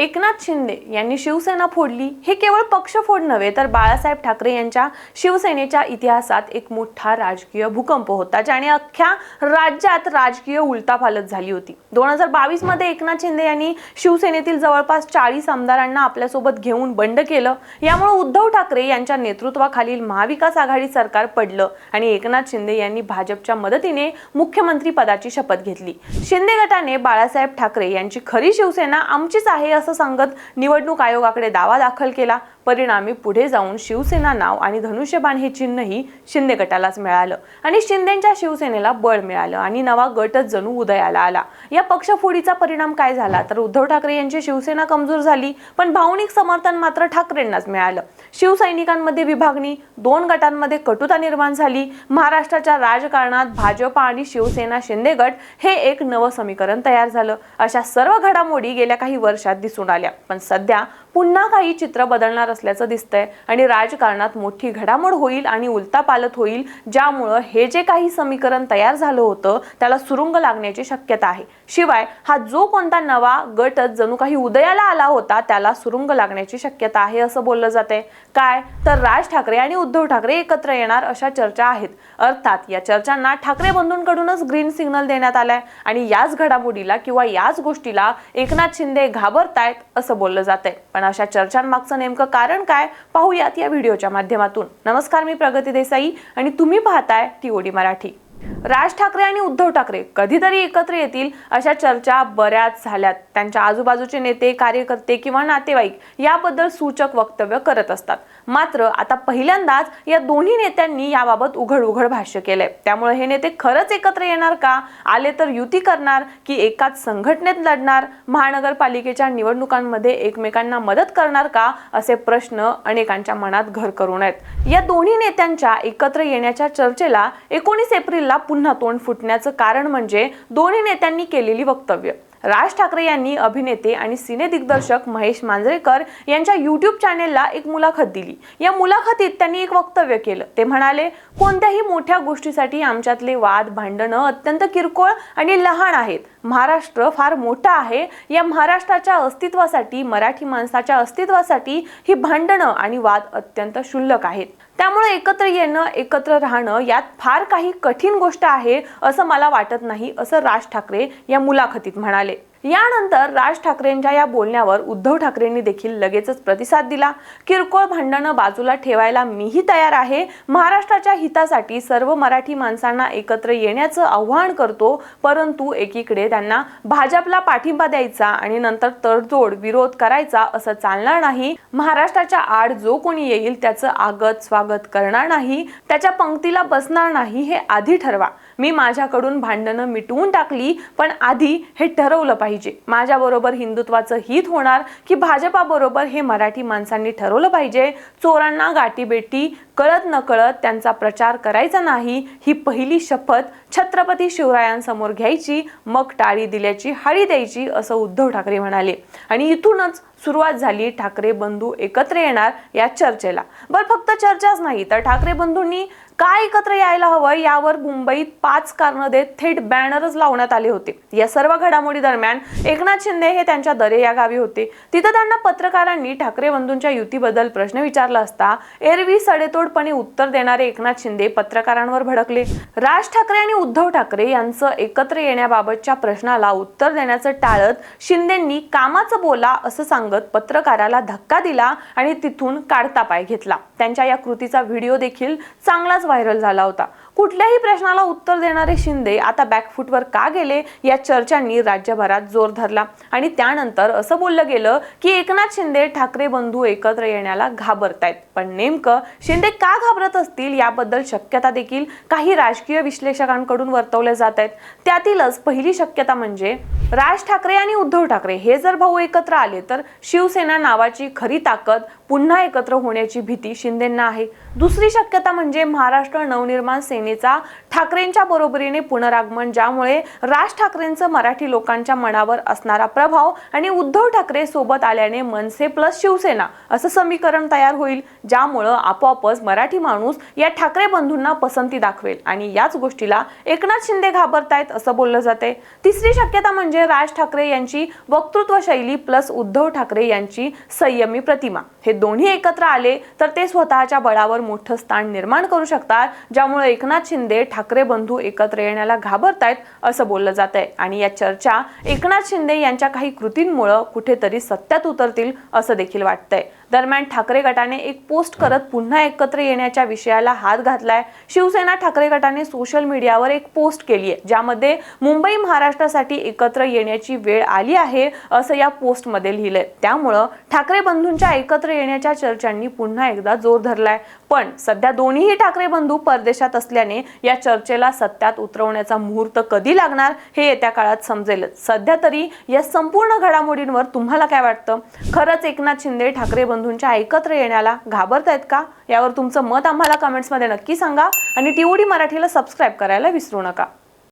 एकनाथ शिंदे यांनी शिवसेना फोडली. हे केवळ पक्ष फोड नव्हे तर बाळासाहेब ठाकरे यांच्या शिवसेनेच्या इतिहासात एक मोठा राजकीय भूकंप होता ज्याने अख्ख्या राज्यात राजकीय उलटापालट झाली होती. दोन हजार बावीसमध्ये एकनाथ शिंदे यांनी शिवसेनेतील जवळपास चाळीस आमदारांना आपल्यासोबत घेऊन बंड केलं. यामुळे उद्धव ठाकरे यांच्या नेतृत्वाखालील महाविकास आघाडी सरकार पडलं आणि एकनाथ शिंदे यांनी भाजपच्या मदतीने मुख्यमंत्री पदाची शपथ घेतली. शिंदे गटाने बाळासाहेब ठाकरे यांची खरी शिवसेना आमचीच आहे असं सांगत निवडणूक आयोगाकडे दावा दाखल केला. परिणामी पुढे जाऊन शिवसेना नाव आणि धनुष्यबाण हे चिन्हही शिंदे गटालाच मिळालं. आणि शिंदेच्या शिवसेनेला बळ मिळालं आणि नवा गटच जणू उदयाला आला. या पक्षफोडीचा परिणाम काय झाला? तर उद्धव ठाकरे यांची शिवसेना कमजोर झाली पण भावनिक समर्थन मात्र ठाकरेंनाच मिळालं. शिवसैनिकांमध्ये विभागणी दोन गटांमध्ये कटुता निर्माण झाली. महाराष्ट्राच्या राजकारणात भाजपा आणि शिवसेना शिंदे गट हे एक नवं समीकरण तयार झालं. अशा सर्व घडामोडी गेल्या काही वर्षात दिसून आल्या. पण सध्या पुन्हा काही चित्र बदलणार असल्याचं दिसतंय आणि राजकारणात मोठी घडामोड होईल आणि उलतापालत होईल ज्यामुळं हे जे काही समीकरण तयार झालं होतं त्याला सुरुंग लागण्याची शक्यता आहे. शिवाय हा जो कोणता नवा गटच जणू काही उदयाला आला होता त्याला सुरुंग लागण्याची शक्यता आहे असं बोललं जाते काय? तर राज ठाकरे आणि उद्धव ठाकरे एकत्र येणार अशा चर्चा आहेत. अर्थात या चर्चांना ठाकरे बंधूंकडूनच ग्रीन सिग्नल देण्यात आलाय. आणि याच घडामोडीला किंवा याच गोष्टीला एकनाथ शिंदे घाबरताय आहेत असं बोललं जातंय. पण अशा चर्चांमागचं नेमकं कारण काय पाहूयात या व्हिडिओच्या माध्यमातून. नमस्कार मी प्रगती देसाई आणि तुम्ही पाहताय टीओडी मराठी. राज ठाकरे आणि उद्धव ठाकरे कधीतरी एकत्र येतील अशा चर्चा बऱ्याच झाल्यात. त्यांच्या आजूबाजूचे नेते कार्यकर्ते किंवा नातेवाईक याबद्दल सूचक वक्तव्य करत असतात. मात्र आता पहिल्यांदाच या दोन्ही नेत्यांनी याबाबत उघड उघड भाष्य केलंय. त्यामुळे हे नेते खरंच एकत्र येणार का? आले तर युती करणार की एकाच संघटनेत लढणार? महानगरपालिकेच्या निवडणुकांमध्ये एकमेकांना मदत करणार का? असे प्रश्न अनेकांच्या मनात घर करून आहेत. या दोन्ही नेत्यांच्या एकत्र येण्याच्या चर्चेला एकोणीस एप्रिल एप्रिलला पुन्हा तोंड फुटण्याचं कारण म्हणजे दोन्ही नेत्यांनी केलेली वक्तव्य. राज ठाकरे यांनी अभिनेते आणि सिने दिग्दर्शक महेश मांजरेकर यांच्या युट्यूब चॅनेलला एक मुलाखत दिली. या मुलाखतीत त्यांनी एक वक्तव्य केलं. ते म्हणाले कोणत्याही मोठ्या गोष्टीसाठी आमच्यातले वाद भांडणं अत्यंत किरकोळ आणि लहान आहेत. महाराष्ट्र फार मोठा आहे. या महाराष्ट्राच्या अस्तित्वासाठी मराठी माणसाच्या अस्तित्वासाठी ही भांडणं आणि वाद अत्यंत क्षुल्लक आहेत. त्यामुळे एकत्र येणं एकत्र राहणं यात फार काही कठीण गोष्ट आहे असं मला वाटत नाही असं राज ठाकरे या मुलाखतीत म्हणाले. यानंतर राज ठाकरेंच्या या बोलण्यावर उद्धव ठाकरेंनी देखील लगेचच प्रतिसाद दिला. किरकोळ भांडणं बाजूला ठेवायला मीही तयार आहे. महाराष्ट्राच्या हितासाठी सर्व मराठी माणसांना एकत्र येण्याचं आव्हान करतो परंतु एकीकडे त्यांना भाजपला पाठिंबा द्यायचा आणि नंतर तडजोड विरोध करायचा असं चालणार नाही. महाराष्ट्राच्या आड जो कोणी येईल त्याचं आगत स्वागत करणार नाही त्याच्या पंक्तीला बसणार नाही हे आधी ठरवा. मी माझ्याकडून भांडणं मिटवून टाकली पण आधी हे ठरवलं पाहिजे. माझ्याबरोबर हिंदुत्वाचं हित होणार की भाजपाबरोबर हे मराठी माणसांनी ठरवलं पाहिजे? चोरांना गाठीबेटी कळत नकळत त्यांचा प्रचार करायचा नाही ही पहिली शपथ छत्रपती शिवरायांसमोर घ्यायची मग टाळी दिल्याची हाळी द्यायची असं उद्धव ठाकरे म्हणाले. आणि इथूनच सुरुवात झाली ठाकरे बंधू एकत्र येणार या चर्चेला. बरं फक्त चर्चाच नाही तर ठाकरे बंधूंनी काय एकत्र यायला हवं यावर मुंबईत पाच कारणं देत थेट बॅनरच लावण्यात आले होते. या सर्व घडामोडी दरम्यान एकनाथ शिंदे हे त्यांच्या दरे या गावी होते. तिथं त्यांना पत्रकारांनी ठाकरे बंधूंच्या युतीबद्दल प्रश्न विचारला असता एरवी सडेतोड कठोरपणे उत्तर देणारे एकनाथ शिंदे पत्रकारांवर भडकले. राज ठाकरे आणि उद्धव ठाकरे यांचं एकत्र येण्याबाबतच्या प्रश्नाला उत्तर देण्याचं टाळत शिंदेंनी कामाचं बोला असं सांगत पत्रकाराला धक्का दिला आणि तिथून काढता पाय घेतला. त्यांच्या या कृतीचा व्हिडिओ देखील चांगलाच व्हायरल झाला होता. कुठल्याही प्रश्नाला उत्तर देणारे शिंदे आता बॅकफूटवर का गेले या चर्चांनी राज्यभरात जोर धरला. आणि त्यानंतर असं बोललं गेलं की एकनाथ शिंदे ठाकरे बंधू एकत्र येण्याला घाबरतायत. पण नेमकं शिंदे का घाबरत असतील याबद्दल शक्यता देखील काही राजकीय विश्लेषकांकडून वर्तवल्या जात आहेत. त्यातीलच पहिली शक्यता म्हणजे राज ठाकरे आणि उद्धव ठाकरे हे जर भाऊ एकत्र आले तर शिवसेना नावाची खरी ताकद पुन्हा एकत्र होण्याची भीती शिंदेंना आहे. दुसरी शक्यता म्हणजे महाराष्ट्र नवनिर्माण सेनेचा ठाकरेंच्या बरोबरीने पुनरागमन ज्यामुळे राज ठाकरेंचं मराठी लोकांच्या मनावर असणारा प्रभाव आणि उद्धव ठाकरे सोबत आल्याने मनसे प्लस शिवसेना असं समीकरण तयार होईल ज्यामुळं आपोआपच मराठी माणूस या ठाकरे बंधूंना पसंती दाखवेल आणि याच गोष्टीला एकनाथ शिंदे घाबरतायत असं बोललं जाते तिसरी शक्यता म्हणजे राज ठाकरे यांची वक्तृत्व शैली प्लस उद्धव ठाकरे यांची संयमी प्रतिमा. हे दोन्ही एकत्र आले तर ते स्वतःच्या बळावर मोठं स्थान निर्माण करू शकतात ज्यामुळे एकनाथ शिंदे ठाकरे बंधू एकत्र येण्याला घाबरतायत असं बोललं जात आहे आणि या चर्चा एकनाथ शिंदे यांच्या काही कृतींमुळं कुठेतरी सत्यात उतरतील असं देखील वाटतंय. दरम्यान ठाकरे गटाने एक पोस्ट करत पुन्हा एकत्र येण्याच्या विषयाला हात घातलाय. शिवसेना ठाकरे गटाने सोशल मीडियावर एक पोस्ट केली आहे ज्यामध्ये मुंबई महाराष्ट्रासाठी एकत्र येण्याची वेळ आली आहे असं या पोस्टमध्ये लिहिलंय. त्यामुळं ठाकरे बंधूंच्या एकत्र येण्याच्या चर्चांनी पुन्हा एकदा जोर धरलाय. पण सध्या दोन्हीही ठाकरे बंधू परदेशात असल्याने या चर्चेला सत्यात उतरवण्याचा मुहूर्त कधी लागणार हे येत्या काळात समजेल सध्या तरी या संपूर्ण घडामोडींवर तुम्हाला काय वाटतं? खरंच एकनाथ शिंदे ठाकरे बंधू बंधूंच्या एकत्र येण्याला घाबरतायत का? यावर तुमचं मत आम्हाला कमेंट्समध्ये नक्की सांगा. आणि टीओडी मराठीला सबस्क्राईब करायला विसरू नका.